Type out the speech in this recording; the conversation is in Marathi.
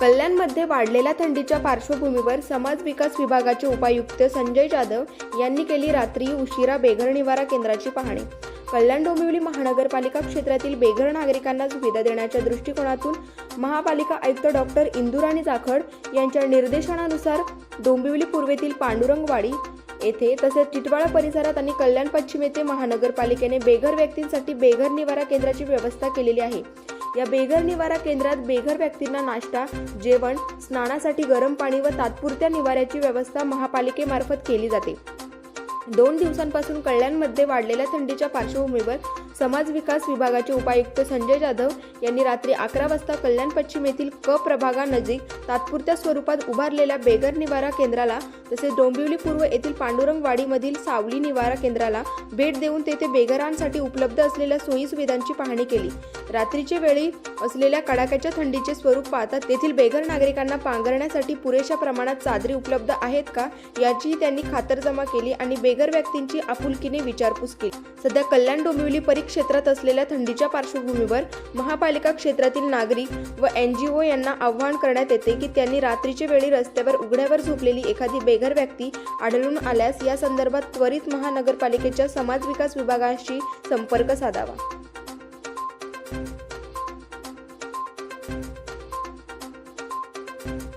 कल्याणमध्ये वाढलेल्या थंडीच्या पार्श्वभूमीवर समाज विकास विभागाचे उपायुक्त संजय जाधव यांनी केली रात्री उशिरा बेघर निवारा केंद्राची पाहणी. कल्याण डोंबिवली महानगरपालिका क्षेत्रातील बेघर नागरिकांना सुविधा देण्याच्या दृष्टिकोनातून महापालिका आयुक्त डॉक्टर इंदुराणी जाखड यांच्या निर्देशनानुसार डोंबिवली पूर्वेतील पांडुरंगवाडी येथे तसेच टिटवाळा परिसरात आणि कल्याण पश्चिम येथे महानगरपालिकेने बेघर व्यक्तींसाठी बेघर निवारा केंद्राची व्यवस्था केलेली आहे. या बेघर निवारा केंद्रात बेघर व्यक्तींना नाश्ता जेवण स्नानासाठी गरम पाणी व तात्पुरत्या निवाऱ्याची व्यवस्था महापालिकेमार्फत केली जाते. दोन दिवसांपासून कल्याणमध्ये वाढलेल्या थंडीच्या पार्श्वभूमीवर समाज विकास विभागाचे उपायुक्त संजय जाधव यांनी रात्री अकरा वाजता कल्याण पश्चिम येथील क प्रभागानजीक तात्पुरत्या स्वरूपात उभारलेल्या बेघर निवारा केंद्राला तसेच डोंबिवली पूर्व येथील पांडुरंगवाडीमधील सावली निवारा केंद्राला भेट देऊन तेथे बेघरांसाठी उपलब्ध असलेल्या सोयी सुविधांची पाहणी केली. रात्रीच्या वेळी असलेल्या कडाक्याच्या थंडीचे स्वरूप पाहता तेथील बेघर नागरिकांना पांघरण्यासाठी पुरेशा प्रमाणात चादरी उपलब्ध आहेत का याचीही त्यांनी खातरजमा केली आणि बेघर व्यक्तींची आपुलकीने विचारपूस केली. सध्या कल्याण डोंबिवली परिक्षेत्रात असलेल्या थंडीच्या पार्श्वभूमीवर महापालिका क्षेत्रातील नागरिक व एन जी ओ यांना आवाहन करण्यात येते की त्यांनी रात्रीच्या वेळी रस्त्यावर उघड्यावर झोपलेली एखादी बेघर व्यक्ती आढळून आल्यास या संदर्भात त्वरित महानगरपालिकेच्या समाज विकास विभागाशी संपर्क साधावा. thank you